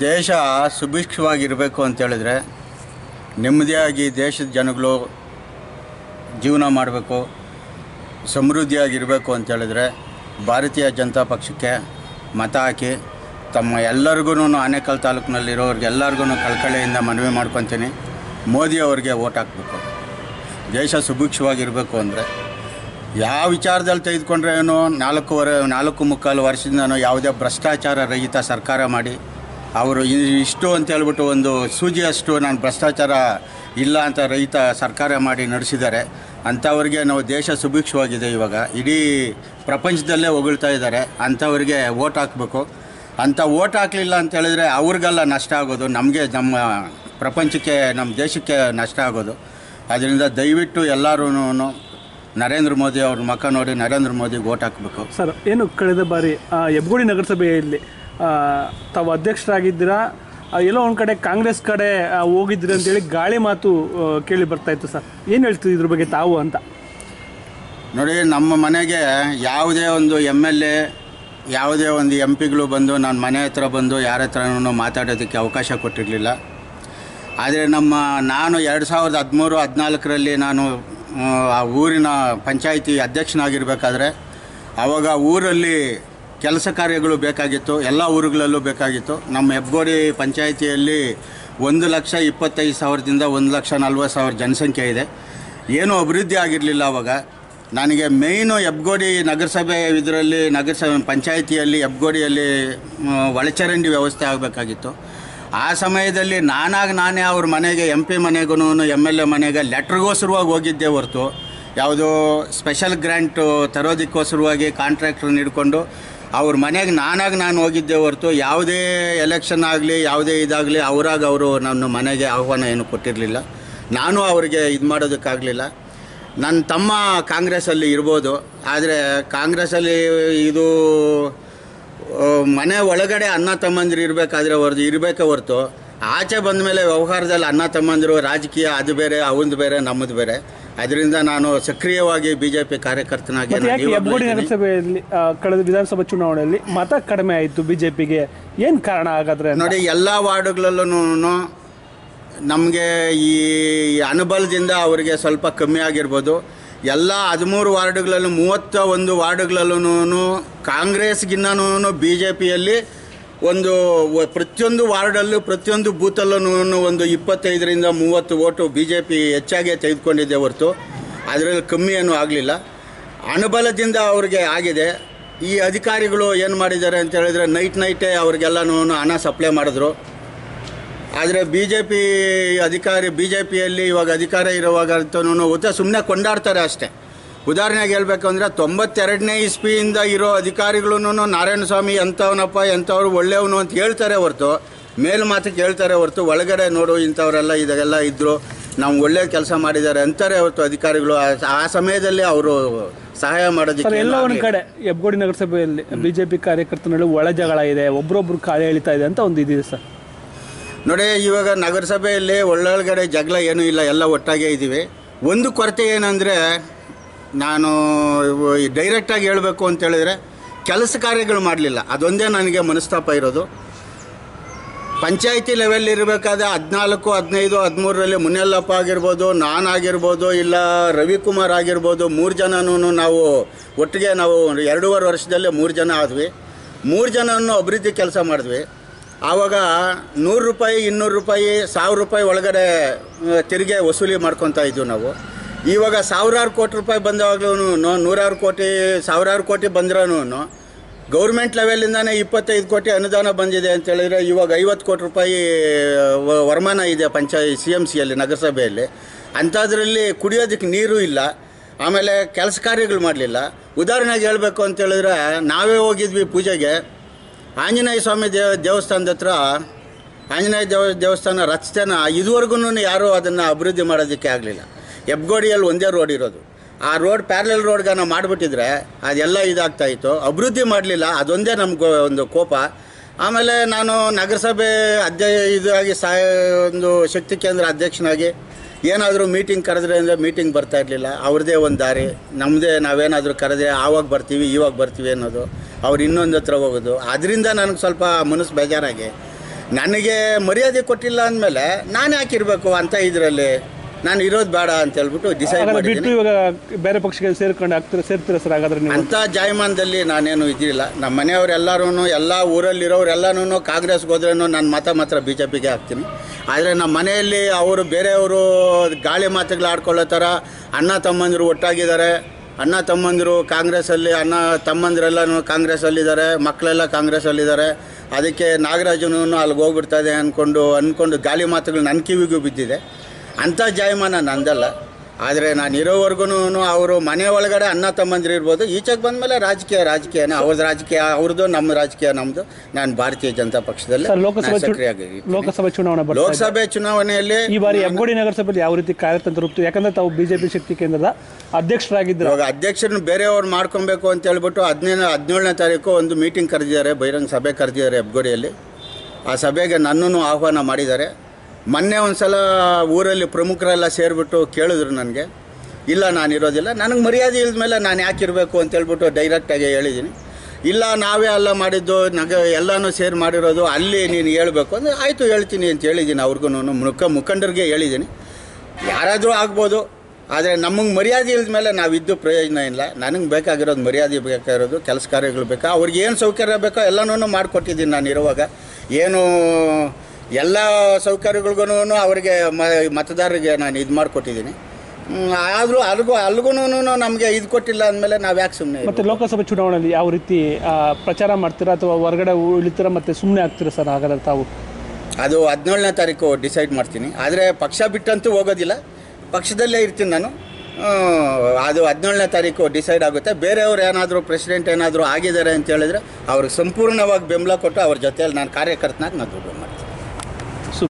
ದೇಶ ಸುಭಿಕ್ಷವಾಗಿರಬೇಕು ಅಂತ ಹೇಳಿದ್ರೆ ನೆಮ್ಮದಿಯಾಗಿ ದೇಶದ ಜನಗಳು ಜೀವನ ಮಾಡಬೇಕು, ಸಮೃದ್ಧಿಯಾಗಿರಬೇಕು ಅಂತ ಹೇಳಿದ್ರೆ ಭಾರತೀಯ ಜನತಾ ಪಕ್ಷಕ್ಕೆ ಮತ ಹಾಕಿ ತಮ್ಮ ಎಲ್ಲರಿಗೂ ಆನೇಕಲ್ ತಾಲೂಕಿನಲ್ಲಿರೋರಿಗೆಲ್ಲರಿಗೂ ಕಳ್ಕಳೆಯಿಂದ ಮನವಿ ಮಾಡ್ಕೊತೀನಿ. ಮೋದಿ ಅವರಿಗೆ ಓಟ್ ಹಾಕಬೇಕು. ದೇಶ ಸುಭಿಕ್ಷವಾಗಿರಬೇಕು ಅಂದರೆ ಯಾವ ವಿಚಾರದಲ್ಲಿ ತೆಗೆದುಕೊಂಡ್ರೆ ಏನು ನಾಲ್ಕೂವರೆ ನಾಲ್ಕು ಮುಕ್ಕಾಲು ವರ್ಷದಿಂದನೂ ಯಾವುದೇ ಭ್ರಷ್ಟಾಚಾರ ರಹಿತ ಸರ್ಕಾರ ಮಾಡಿ ಅವರು ಇಷ್ಟು ಅಂತ ಹೇಳ್ಬಿಟ್ಟು ಒಂದು ಸೂಜಿ ಅಷ್ಟು ನಾನು ಭ್ರಷ್ಟಾಚಾರ ಇಲ್ಲ ಅಂತ ರೈತ ಸರ್ಕಾರ ಮಾಡಿ ನಡೆಸಿದ್ದಾರೆ. ಅಂಥವ್ರಿಗೆ ನಾವು ದೇಶ ಸುಭಿಕ್ಷವಾಗಿದೆ ಇವಾಗ. ಇಡೀ ಪ್ರಪಂಚದಲ್ಲೇ ಹೊಗಳ್ತಾ ಇದ್ದಾರೆ. ಅಂಥವ್ರಿಗೆ ಓಟ್ ಹಾಕಬೇಕು. ಅಂಥ ಓಟ್ ಹಾಕಲಿಲ್ಲ ಅಂತ ಹೇಳಿದ್ರೆ ಅವ್ರಿಗೆಲ್ಲ ನಷ್ಟ ಆಗೋದು. ನಮಗೆ ನಮ್ಮ ಪ್ರಪಂಚಕ್ಕೆ ನಮ್ಮ ದೇಶಕ್ಕೆ ನಷ್ಟ ಆಗೋದು. ಅದರಿಂದ ದಯವಿಟ್ಟು ಎಲ್ಲರೂ ನರೇಂದ್ರ ಮೋದಿ ಅವ್ರ ಮಕ್ಕ ನೋಡಿ ನರೇಂದ್ರ ಮೋದಿಗೆ ಓಟ್ ಹಾಕಬೇಕು. ಸರ್ ಏನು ಕಳೆದ ಬಾರಿ ಆ, ಹೆಬ್ಬಗೋಡಿ ನಗರಸಭೆಯಲ್ಲಿ ತಾವು ಅಧ್ಯಕ್ಷರಾಗಿದ್ದೀರಾ? ಎಲ್ಲೋ ಒಂದು ಕಡೆ ಕಾಂಗ್ರೆಸ್ ಕಡೆ ಹೋಗಿದ್ದೀರಿ ಅಂತೇಳಿ ಗಾಳಿ ಮಾತು ಕೇಳಿ ಬರ್ತಾ ಇತ್ತು ಸರ್. ಏನು ಹೇಳ್ತೀವಿ ಇದ್ರ ಬಗ್ಗೆ ತಾವು ಅಂತ? ನೋಡಿ, ನಮ್ಮ ಮನೆಗೆ ಯಾವುದೇ ಒಂದು ಎಂ ಎಲ್ ಎ, ಯಾವುದೇ ಒಂದು ಎಂ ಪಿಗಳು ಬಂದು ನನ್ನ ಮನೆ ಹತ್ರ ಬಂದು ಯಾರ ಹತ್ರನೂ ಮಾತಾಡೋದಕ್ಕೆ ಅವಕಾಶ ಕೊಟ್ಟಿರಲಿಲ್ಲ. ಆದರೆ ನಮ್ಮ, ನಾನು ಎರಡು ಸಾವಿರದ ಹದಿಮೂರು, ಹದಿನಾಲ್ಕರಲ್ಲಿ ನಾನು, ಆ, ಊರಿನ ಪಂಚಾಯಿತಿ ಅಧ್ಯಕ್ಷನಾಗಿರಬೇಕಾದ್ರೆ ಆವಾಗ ಊರಲ್ಲಿ ಕೆಲಸ ಕಾರ್ಯಗಳು ಬೇಕಾಗಿತ್ತು, ಎಲ್ಲ ಊರುಗಳಲ್ಲೂ ಬೇಕಾಗಿತ್ತು. ನಮ್ಮ ಹೆಬ್ಗೋಡಿ ಪಂಚಾಯಿತಿಯಲ್ಲಿ ಒಂದು ಲಕ್ಷ ಇಪ್ಪತ್ತೈದು ಸಾವಿರದಿಂದ ಒಂದು ಲಕ್ಷ ನಲ್ವತ್ತು ಸಾವಿರ ಜನಸಂಖ್ಯೆ ಇದೆ. ಏನೂ ಅಭಿವೃದ್ಧಿ ಆಗಿರಲಿಲ್ಲ ಅವಾಗ. ನನಗೆ ಮೇಯ್ನು ಹೆಬ್ಗೋಡಿ ನಗರಸಭೆ ಇದರಲ್ಲಿ, ನಗರಸಭೆ ಪಂಚಾಯಿತಿಯಲ್ಲಿ, ಹೆಬ್ಗೋಡಿಯಲ್ಲಿ ಒಳಚರಂಡಿ ವ್ಯವಸ್ಥೆ ಆಗಬೇಕಾಗಿತ್ತು. ಆ ಸಮಯದಲ್ಲಿ ನಾನಾಗ ನಾನೇ ಅವ್ರ ಮನೆಗೆ ಎಂ ಪಿ ಮನೆಗೂ ಎಂ ಎಲ್ ಎ ಮನೆಗೆ ಲೆಟ್ರಿಗೋಸ್ಕರವಾಗಿ ಹೋಗಿದ್ದೆ ಹೊರತು. ಯಾವುದೋ ಸ್ಪೆಷಲ್ ಗ್ರ್ಯಾಂಟು ತರೋದಕ್ಕೋಸ್ಕರವಾಗಿ ಕಾಂಟ್ರಾಕ್ಟ್ರನ್ನ ಹಿಡ್ಕೊಂಡು ಅವ್ರ ಮನೆಗೆ ನಾನಾಗಿ ನಾನು ಹೋಗಿದ್ದೆ ಹೊರತು ಯಾವುದೇ ಎಲೆಕ್ಷನ್ ಆಗಲಿ, ಯಾವುದೇ ಇದಾಗಲಿ ಅವರಾಗ ಅವರು ನನ್ನ ಮನೆಗೆ ಆಹ್ವಾನ ಏನು ಕೊಟ್ಟಿರಲಿಲ್ಲ. ನಾನು ಅವರಿಗೆ ಇದು ಮಾಡೋದಕ್ಕಾಗಲಿಲ್ಲ. ನನ್ನ ತಮ್ಮ ಕಾಂಗ್ರೆಸ್ಸಲ್ಲಿ ಇರ್ಬೋದು. ಆದರೆ ಕಾಂಗ್ರೆಸ್ಸಲ್ಲಿ ಇದು ಮನೆ ಒಳಗಡೆ ಅಣ್ಣ ತಮ್ಮಂದಿರು ಇರಬೇಕಾದ್ರೆ ಹೊರತು ಇರಬೇಕೇ ಹೊರತು. ಆಚೆ ಬಂದ ಮೇಲೆ ವ್ಯವಹಾರದಲ್ಲಿ ಅಣ್ಣ ತಮ್ಮಂದಿರು ರಾಜಕೀಯ ಅದು ಬೇರೆ, ಅವಂದು ಬೇರೆ, ನಮ್ಮದು ಬೇರೆ. ಅದರಿಂದ ನಾನು ಸಕ್ರಿಯವಾಗಿ ಬಿಜೆಪಿ ಕಾರ್ಯಕರ್ತನಾಗಿ ಮತ್ತೆ ನಾನು ಯಾಕೆ ಇವಾಗ್ಲೂ ಹೆಬ್ಬಗೋಡಿ ಇದ್ದೀನಿ. ನಗರಸಭೆಯಲ್ಲಿ ಆ, ಕಳೆದ ವಿಧಾನಸಭಾ ಚುನಾವಣೆಯಲ್ಲಿ ಮತ ಕಡಿಮೆ ಆಯಿತು ಬಿಜೆಪಿಗೆ? ಏನು ಕಾರಣ ಹಾಗಾದ್ರೆ ನೋಡಿ ಎಲ್ಲ ವಾರ್ಡುಗಳಲ್ಲೂ ನಮಗೆ ಈ ಅನುಬಲದಿಂದ ಅವರಿಗೆ ಸ್ವಲ್ಪ ಕಮ್ಮಿ ಆಗಿರ್ಬೋದು. ಎಲ್ಲ ಹದಿಮೂರು ವಾರ್ಡುಗಳಲ್ಲೂ ಮೂವತ್ತ ಒಂದು ವಾರ್ಡುಗಳಲ್ಲೂ ಕಾಂಗ್ರೆಸ್ಗಿನ್ನೂ ಬಿ ಜೆ ಪಿಯಲ್ಲಿ ಒಂದು ಪ್ರತಿಯೊಂದು ವಾರ್ಡಲ್ಲೂ, ಪ್ರತಿಯೊಂದು ಬೂತಲ್ಲೂ ಒಂದು ಇಪ್ಪತ್ತೈದರಿಂದ ಮೂವತ್ತು ಓಟು ಬಿ ಜೆ ಪಿ ಹೆಚ್ಚಾಗಿ ತೆಗೆದುಕೊಂಡಿದ್ದೆ ಹೊರತು. ಅದರಲ್ಲಿ ಕಮ್ಮಿ ಏನೂ ಆಗಲಿಲ್ಲ. ಅನುಬಲದಿಂದ ಅವ್ರಿಗೆ ಆಗಿದೆ. ಈ ಅಧಿಕಾರಿಗಳು ಏನು ಮಾಡಿದ್ದಾರೆ ಅಂತ ಹೇಳಿದರೆ, ನೈಟ್ ನೈಟೇ ಅವ್ರಿಗೆಲ್ಲನೂ ಹಣ ಸಪ್ಲೈ ಮಾಡಿದ್ರು. ಆದರೆ ಬಿ ಜೆ ಪಿ ಅಧಿಕಾರಿ ಬಿ ಜೆ ಪಿಯಲ್ಲಿ ಇವಾಗ ಅಧಿಕಾರ ಇರುವಾಗ ಅಂತ ಸುಮ್ಮನೆ ಕೊಂಡಾಡ್ತಾರೆ ಅಷ್ಟೇ. ಉದಾಹರಣೆಗೆ ಹೇಳಬೇಕು ಅಂದರೆ ತೊಂಬತ್ತೆರಡನೇ ಇಸ್ವಿಯಿಂದ ಇರೋ ಅಧಿಕಾರಿಗಳೂ ನಾರಾಯಣ ಸ್ವಾಮಿ ಎಂಥವನಪ್ಪ ಎಂಥವ್ರು ಒಳ್ಳೆಯವನು ಅಂತ ಹೇಳ್ತಾರೆ ಹೊರತು ಮೇಲು ಮಾತು ಕೇಳ್ತಾರೆ ಹೊರತು ಒಳಗಡೆ ನೋಡು ಇಂಥವರೆಲ್ಲ ಇದೆಲ್ಲ ಇದ್ದರು ನಾವು ಒಳ್ಳೆ ಕೆಲಸ ಮಾಡಿದ್ದಾರೆ ಅಂತಾರೆ ಹೊರತು ಅಧಿಕಾರಿಗಳು. ಆ- ಸಮಯದಲ್ಲಿ ಅವರು ಸಹಾಯ ಮಾಡೋದಕ್ಕೆ ಎಲ್ಲ ಒಂದು ಕಡೆ ಹೆಬ್ಗೋಡಿ ನಗರಸಭೆಯಲ್ಲಿ ಬಿಜೆಪಿ ಕಾರ್ಯಕರ್ತನಲ್ಲಿ ಒಳ ಜಗಳ ಇದೆ ಒಬ್ರೊಬ್ರು ಕಾಲ ಎಳಿತಾ ಇದೆ ಅಂತ ಒಂದು ಇದಿದೆ ಸರ್. ನೋಡಿ ಇವಾಗ ನಗರಸಭೆಯಲ್ಲಿ ಒಳ್ಳೊಳಗಡೆ ಜಗಳ ಏನೂ ಇಲ್ಲ ಎಲ್ಲ ಒಟ್ಟಾಗೇ ಇದ್ದೀವಿ. ಒಂದು ಕೊರತೆ ಏನಂದರೆ ನಾನು ಡೈರೆಕ್ಟಾಗಿ ಹೇಳಬೇಕು ಅಂತೇಳಿದರೆ ಕೆಲಸ ಕಾರ್ಯಗಳು ಮಾಡಲಿಲ್ಲ. ಅದೊಂದೇ ನನಗೆ ಮನಸ್ತಾಪ ಇರೋದು. ಪಂಚಾಯಿತಿ ಲೆವೆಲ್ ಇರಬೇಕಾದ್ರೆ ಹದಿನಾಲ್ಕು, ಹದಿನೈದು, ಹದಿಮೂರರಲ್ಲಿ ಮುನಿಯಲ್ಲಪ್ಪ ಆಗಿರ್ಬೋದು ನಾನಾಗಿರ್ಬೋದು ಇಲ್ಲ ರವಿಕುಮಾರ್ ಆಗಿರ್ಬೋದು, ಮೂರು ಜನನೂ ನಾವು ಒಟ್ಟಿಗೆ ನಾವು ಎರಡೂವರೆ ವರ್ಷದಲ್ಲೇ ಮೂರು ಜನ ಆದ್ವಿ. ಮೂರು ಜನನೂ ಅಭಿವೃದ್ಧಿ ಕೆಲಸ ಮಾಡಿದ್ವಿ. ಆವಾಗ ನೂರು ರೂಪಾಯಿ, ಇನ್ನೂರು ರೂಪಾಯಿ, ಸಾವಿರ ರೂಪಾಯಿ ಒಳಗಡೆ ತೆರಿಗೆ ವಸೂಲಿ ಮಾಡ್ಕೊತಾ ಇದ್ವಿ ನಾವು. ಇವಾಗ ಸಾವಿರಾರು ಕೋಟಿ ರೂಪಾಯಿ ಬಂದವಾಗ್ಲೂ ನೂರಾರು ಕೋಟಿ, ಸಾವಿರಾರು ಕೋಟಿ ಬಂದ್ರೂ ಗೌರ್ಮೆಂಟ್ ಲೆವೆಲಿಂದಾನೇ ಇಪ್ಪತ್ತೈದು ಕೋಟಿ ಅನುದಾನ ಬಂದಿದೆ ಅಂತ ಹೇಳಿದ್ರೆ ಇವಾಗ ಐವತ್ತು ಕೋಟಿ ರೂಪಾಯಿ ವರಮಾನ ಇದೆ ಪಂಚಾಯತ್ ಸಿ ಎಂ ಸಿಯಲ್ಲಿ ನಗರಸಭೆಯಲ್ಲಿ. ಅಂಥದ್ರಲ್ಲಿ ಕುಡಿಯೋದಕ್ಕೆ ನೀರು ಇಲ್ಲ, ಆಮೇಲೆ ಕೆಲಸ ಕಾರ್ಯಗಳು ಮಾಡಲಿಲ್ಲ. ಉದಾಹರಣೆಗೆ ಹೇಳಬೇಕು ಅಂತ ಹೇಳಿದ್ರೆ ನಾವೇ ಹೋಗಿದ್ವಿ ಪೂಜೆಗೆ. ಆಂಜನೇಯ ಸ್ವಾಮಿ ದೇವ ದೇವಸ್ಥಾನದ ಹತ್ರ, ಆಂಜನೇಯ ದೇವ, ದೇವಸ್ಥಾನ ರಸ್ತೆನ ಇದುವರೆಗೂ ಯಾರೂ ಅದನ್ನು ಅಭಿವೃದ್ಧಿ ಮಾಡೋದಕ್ಕೆ ಆಗಲಿಲ್ಲ. ಹೆಬ್ಗೋಡಿಯಲ್ಲಿ ಒಂದೇ ರೋಡ್ ಇರೋದು. ಆ ರೋಡ್ ಪ್ಯಾರಲಲ್ ರೋಡ್ಗೆ ನಾವು ಮಾಡಿಬಿಟ್ಟಿದ್ರೆ ಅದೆಲ್ಲ ಇದಾಗ್ತಾಯಿತ್ತು. ಅಭಿವೃದ್ಧಿ ಮಾಡಲಿಲ್ಲ, ಅದೊಂದೇ ನಮ್ಗೆ ಒಂದು ಕೋಪ. ಆಮೇಲೆ ನಾನು ನಗರಸಭೆ ಅಧ್ಯ ಇದಾಗಿ ಸಾ, ಒಂದು ಶಕ್ತಿ ಕೇಂದ್ರ ಅಧ್ಯಕ್ಷನಾಗಿ ಏನಾದರೂ ಮೀಟಿಂಗ್ ಕರೆದ್ರೆ ಅಂದರೆ ಮೀಟಿಂಗ್ ಬರ್ತಾ ಇರಲಿಲ್ಲ. ಅವ್ರದ್ದೇ ಒಂದು ದಾರಿ. ನಮ್ಮದೇ ನಾವೇನಾದರೂ ಕರೆದ್ರೆ ಆವಾಗ ಬರ್ತೀವಿ, ಇವಾಗ ಬರ್ತೀವಿ ಅನ್ನೋದು. ಅವ್ರು ಇನ್ನೊಂದು ಹತ್ರ ಹೋಗೋದು. ಅದರಿಂದ ನನಗೆ ಸ್ವಲ್ಪ ಮನಸ್ಸು ಬೇಜಾರಾಗಿ. ನನಗೆ ಮರ್ಯಾದೆ ಕೊಟ್ಟಿಲ್ಲ ಅಂದಮೇಲೆ ನಾನು ಯಾಕಿರಬೇಕು ಅಂತ ಇದರಲ್ಲಿ ನಾನು ಇರೋದು ಬೇಡ ಅಂತ ಹೇಳ್ಬಿಟ್ಟು ಡಿಸೈಡ್ ಹಾಗಾದ್ರೆ ಮಾಡಿದ್ದೀನಿ. ಬಿಟ್ಟು ಇವಾಗ ಬೇರೆ ಪಕ್ಷಕ್ಕೆ ಸೇರ್ಕೊಂಡು ಆಗ್ತೀರಾ ಸೇರ್ತೀರಾ ಸರ್ ಹಾಗಾದ್ರೆ ನೀವು? ಅಂಥ ಜಾಯಮಾನದಲ್ಲಿ ನಾನೇನು ಇದ್ದಿಲ್ಲ ನಮ್ಮ ಮನೆಯವರೆಲ್ಲರೂ ಎಲ್ಲ ಊರಲ್ಲಿರೋರೆಲ್ಲನೂ ಕಾಂಗ್ರೆಸ್ಗೆ ಹೋದ್ರೂ ನನ್ನ ಮತ ಮಾತ್ರ ಬಿ ಜೆ ಪಿಗೆ ಹಾಕ್ತೀನಿ. ಆದರೆ ನಮ್ಮ ಮನೆಯಲ್ಲಿ ಅವರು ಬೇರೆಯವರು ಗಾಳಿ ಮಾತುಗಳು ಆಡ್ಕೊಳ್ಳೋ ಥರ ಅಣ್ಣ ತಮ್ಮಂದಿರು ಒಟ್ಟಾಗಿದ್ದಾರೆ. ಅಣ್ಣ ತಮ್ಮಂದಿರು ಕಾಂಗ್ರೆಸ್ಸಲ್ಲಿ ಅಣ್ಣ ತಮ್ಮಂದಿರೆಲ್ಲನೂ ಕಾಂಗ್ರೆಸ್ಸಲ್ಲಿದ್ದಾರೆ ಮಕ್ಕಳೆಲ್ಲ ಕಾಂಗ್ರೆಸ್ಸಲ್ಲಿದ್ದಾರೆ. ಅದಕ್ಕೆ ನಾಗರಾಜನೂ ಅಲ್ಲಿಗೆ ಹೋಗ್ಬಿಡ್ತದೆ ಅಂದ್ಕೊಂಡು ಅಂದ್ಕೊಂಡು ಗಾಳಿ ಮಾತುಗಳು ನನ್ನ ಕಿವಿಗೂ ಬಿದ್ದಿದೆ. ಅಂಥ ಜಾಯಮಾನ ನಂದಲ್ಲ. ಆದರೆ ನಾನು ಇರೋವರೆಗೂ ಅವರು ಮನೆ ಒಳಗಡೆ ಅಣ್ಣ ತಮ್ಮಂದಿರು ಇರ್ಬೋದು. ಈಚೆಗೆ ಬಂದಮೇಲೆ ರಾಜಕೀಯ ರಾಜಕೀಯನ. ಅವ್ರದ್ದು ರಾಜಕೀಯ ಅವ್ರದ್ದು ನಮ್ಮ ರಾಜಕೀಯ ನಮ್ಮದು ನಾನು ಭಾರತೀಯ ಜನತಾ ಪಕ್ಷದಲ್ಲಿ ಲೋಕಸಭೆ ಚುನಾವಣೆ ಲೋಕಸಭೆ ಚುನಾವಣೆಯಲ್ಲಿ ಈ ಬಾರಿ ಹೆಗ್ಗೋಡಿ ನಗರಸಭೆಯಲ್ಲಿ ಯಾವ ರೀತಿ ಕಾರ್ಯತಂತ್ರ ರೂಪಿತು? ಯಾಕಂದ್ರೆ ತಾವು ಬಿಜೆಪಿ ಶಕ್ತಿ ಕೇಂದ್ರದ ಅಧ್ಯಕ್ಷರಾಗಿದ್ದರು? ಇವಾಗ ಅಧ್ಯಕ್ಷರನ್ನ ಬೇರೆಯವ್ರು ಮಾಡ್ಕೊಬೇಕು ಅಂತ ಹೇಳ್ಬಿಟ್ಟು ಹದಿನೈದು ಹದಿನೇಳನೇ ತಾರೀಕು ಒಂದು ಮೀಟಿಂಗ್ ಕರೆದಿದ್ದಾರೆ ಬಹಿರಂಗ ಸಭೆ ಕರೆದಿದ್ದಾರೆ ಹೆಬ್ಗೋಡಿಯಲ್ಲಿ ಆ ಸಭೆಗೆ ನನ್ನನ್ನು ಆಹ್ವಾನ ಮಾಡಿದ್ದಾರೆ. ಮೊನ್ನೆ ಒಂದು ಸಲ ಊರಲ್ಲಿ ಪ್ರಮುಖರೆಲ್ಲ ಸೇರಿಬಿಟ್ಟು ಕೇಳಿದ್ರು ನನಗೆ. ಇಲ್ಲ, ನಾನು ಇರೋದಿಲ್ಲ. ನನಗೆ ಮರ್ಯಾದೆ ಇಲ್ದ ಮೇಲೆ ನಾನು ಯಾಕೆ ಇರಬೇಕು ಅಂತ ಹೇಳ್ಬಿಟ್ಟು ಡೈರೆಕ್ಟಾಗಿ ಹೇಳಿದ್ದೀನಿ ಇಲ್ಲ, ನಾವೇ ಅಲ್ಲ ಮಾಡಿದ್ದು, ನಗ ಎಲ್ಲನೂ ಸೇರಿ ಮಾಡಿರೋದು ಅಲ್ಲಿ ನೀನು ಹೇಳಬೇಕು ಅಂದರೆ ಆಯಿತು, ಹೇಳ್ತೀನಿ ಅಂತ ಹೇಳಿದ್ದೀನಿ ಅವ್ರಿಗೂ ಮುಖ, ಮುಖಂಡರಿಗೆ ಹೇಳಿದ್ದೀನಿ ಯಾರಾದರೂ ಆಗ್ಬೋದು, ಆದರೆ ನಮಗೆ ಮರ್ಯಾದೆ ಇಲ್ದ ಮೇಲೆ ನಾವಿದ್ದು ಪ್ರಯೋಜನ ಇಲ್ಲ. ನನಗೆ ಬೇಕಾಗಿರೋದು ಮರ್ಯಾದೆ ಬೇಕಾಗಿರೋದು, ಕೆಲಸ ಕಾರ್ಯಗಳು ಬೇಕಾ, ಅವ್ರಿಗೆ ಏನು ಸೌಕರ್ಯ ಬೇಕೋ ಎಲ್ಲನೂ ಮಾಡಿಕೊಟ್ಟಿದ್ದೀನಿ ನಾನು ಇರುವಾಗ. ಏನು ಎಲ್ಲ ಸೌಕರ್ಯಗಳಿಗೂ ಅವರಿಗೆ ಮ ಮತದಾರರಿಗೆ ನಾನು ಇದು ಮಾಡಿಕೊಟ್ಟಿದ್ದೀನಿ. ಆದರೂ ಅಲ್ಗೂ ಅಲ್ಗೂ ನಮಗೆ ಇದು ಕೊಟ್ಟಿಲ್ಲ ಅಂದಮೇಲೆ ನಾವು ಯಾಕೆ ಸುಮ್ಮನೆ ಮತ್ತೆ ಲೋಕಸಭೆ ಚುನಾವಣೆಯಲ್ಲಿ ಯಾವ ರೀತಿ ಪ್ರಚಾರ ಮಾಡ್ತೀರಾ ಅಥವಾ ಹೊರಗಡೆ ಉಳಿತೀರಾ ಮತ್ತೆ ಸುಮ್ಮನೆ ಆಗ್ತೀರಾ ಸರ್ ಹಾಗಾದ್ರೆ ತಾವು? ಅದು ಹದಿನೇಳನೇ ತಾರೀಕು ಡಿಸೈಡ್ ಮಾಡ್ತೀನಿ. ಆದರೆ ಪಕ್ಷ ಬಿಟ್ಟಂತೂ ಹೋಗೋದಿಲ್ಲ. ಪಕ್ಷದಲ್ಲೇ ಇರ್ತೀನಿ ನಾನು. ಅದು ಹದಿನೇಳನೇ ತಾರೀಕು ಡಿಸೈಡ್ ಆಗುತ್ತೆ. ಬೇರೆಯವ್ರು ಏನಾದರೂ ಪ್ರೆಸಿಡೆಂಟ್ ಏನಾದರೂ ಆಗಿದ್ದಾರೆ ಅಂತ ಹೇಳಿದ್ರೆ ಅವ್ರಿಗೆ ಸಂಪೂರ್ಣವಾಗಿ ಬೆಂಬಲ ಕೊಟ್ಟು ಅವ್ರ ಜೊತೆಯಲ್ಲಿ ನಾನು ಕಾರ್ಯಕರ್ತನಾಗಿ ನಾನು ದುಡ್ಡು ಮಾಡ್ತೀನಿ.